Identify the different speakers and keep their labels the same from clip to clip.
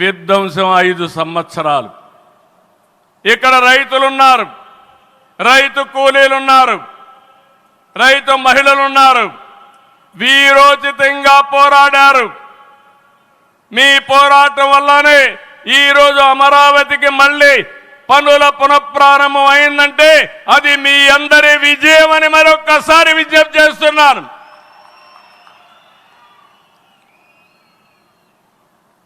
Speaker 1: విధ్వంసం ఐదు సంవత్సరాలు. ఇక్కడ రైతులున్నారు. రైతు కూలీలున్నారు. రైతు మహిళలున్నారు. వీరోచితంగా పోరాడారు. మీ పోరాటం వల్లనే ఈరోజు అమరావతికి మళ్ళీ పనుల పునఃప్రారంభం అయిందంటే అది మీ అందరి విజయం అని మరొక్కసారి విజ్ఞప్తి చేస్తున్నాను.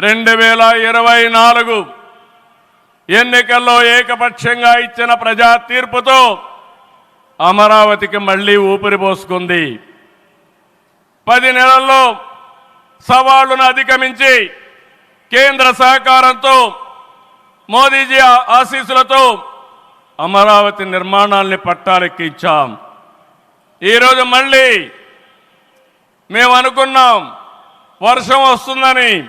Speaker 1: రెండు వేల ఇరవై నాలుగు ఎన్నికల్లో ఏకపక్షంగా ఇచ్చిన ప్రజా తీర్పుతో అమరావతికి మళ్ళీ ఊపిరి పోసుకుంది. పది నెలల్లో సవాళ్ళను అధిగమించి కేంద్ర సహకారంతో మోదీజీ ఆ- ఆశీస్సులతో అమరావతి నిర్మాణాన్ని పట్టాలెక్కించాం. ఈరోజు మళ్ళీ మేము అనుకున్నాం వర్షం వస్తుందని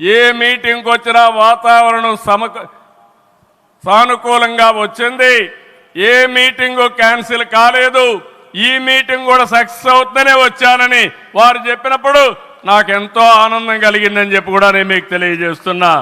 Speaker 1: ఏ మీటింగ్కి వచ్చినా వాతావరణం సమక సానుకూలంగా వచ్చింది. ఏ మీటింగు క్యాన్సిల్ కాలేదు. ఈ మీటింగ్ కూడా సక్సెస్ అవుతుందనే వచ్చానని వారు చెప్పినప్పుడు నాకెంతో ఆనందం కలిగిందని చెప్పి కూడా నేను మీకు తెలియజేస్తున్నా.